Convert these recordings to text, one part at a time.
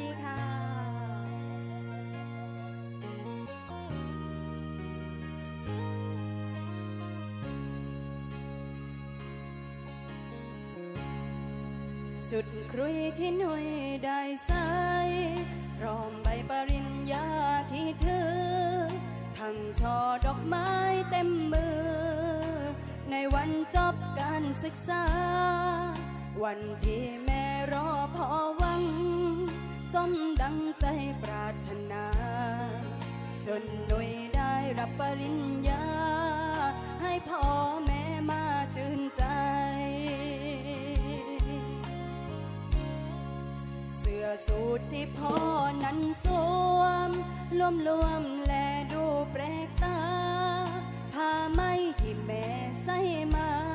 ดีค่ะสุดครุยที่หน่วยได้ใส่พร้อมใบปริญญาที่เธอ ทั้งช่อดอกไม้เต็มมือ ในวันจบการศึกษา วันที่แม่รอพอหวัง สมดังใจปรารถนา จนหน่ยได้รับปริญญา ให้พ่อแม่มาชื่นใจ เสื้อสูทที่พ่อนั้นสวมรวมรวมและดูแปลกตา ผ้าไหมที่แม่ใส่มา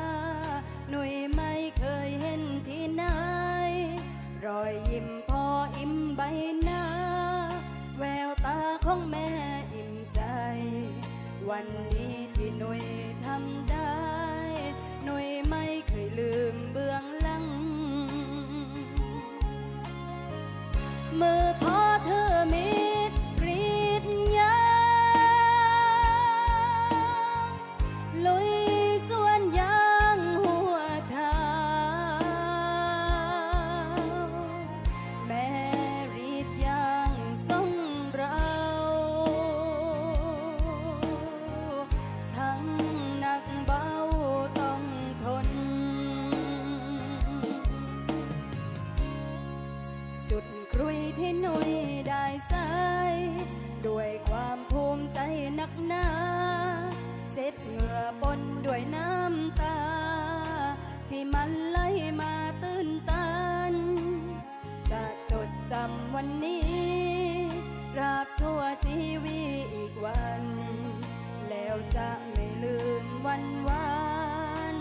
ของแม่อิ่มใจ วันนี้ที่หนุ่ยทำได้ ที่หนุ่ยได้ใส่ด้วยความภูมิใจนักหนาเช็ดเหงื่อปนด้วยน้ำตา ที่มันไหลมาตื้นตัน จะจดจำวันนี้ราบชั่วชีวิตอีกวัน แล้วจะไม่ลืมวันวาน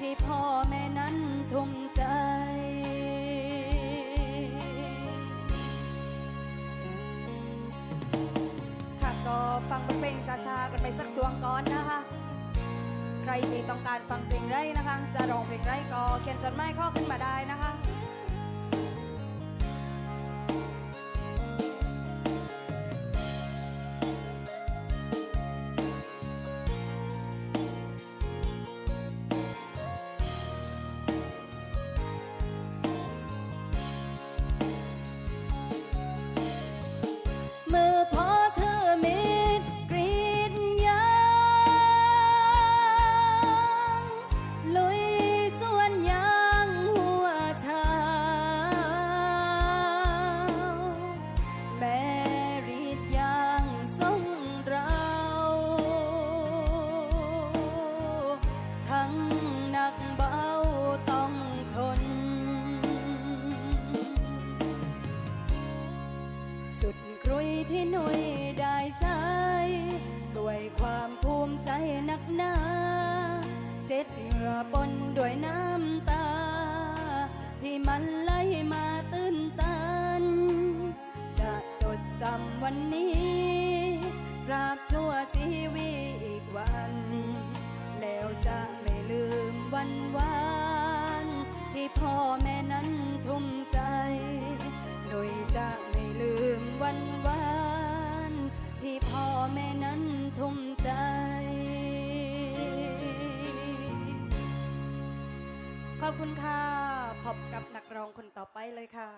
ที่พ่อแม่นั้นทุ่ม ไปสักช่วงก่อนนะคะ ใครที่ต้องการฟังเพลงไรนะคะ จะร้องเพลงไรก็เขียนจดหมายข้อขึ้นมาได้นะคะ สุดครุยที่หนุ่ยได้ใส่ด้วยความภูมิใจนักหนา เช็ดเหงื่อปนด้วยน้ำตา ที่มันไหลมาตื้นตัน จะจดจำวันนี้ราบชั่วชีวิตอีกวัน แล้วจะไม่ลืมวันวาน ที่พ่อแม่ ขอบคุณค่ะ พบกับนักร้องคนต่อไปเลยค่ะ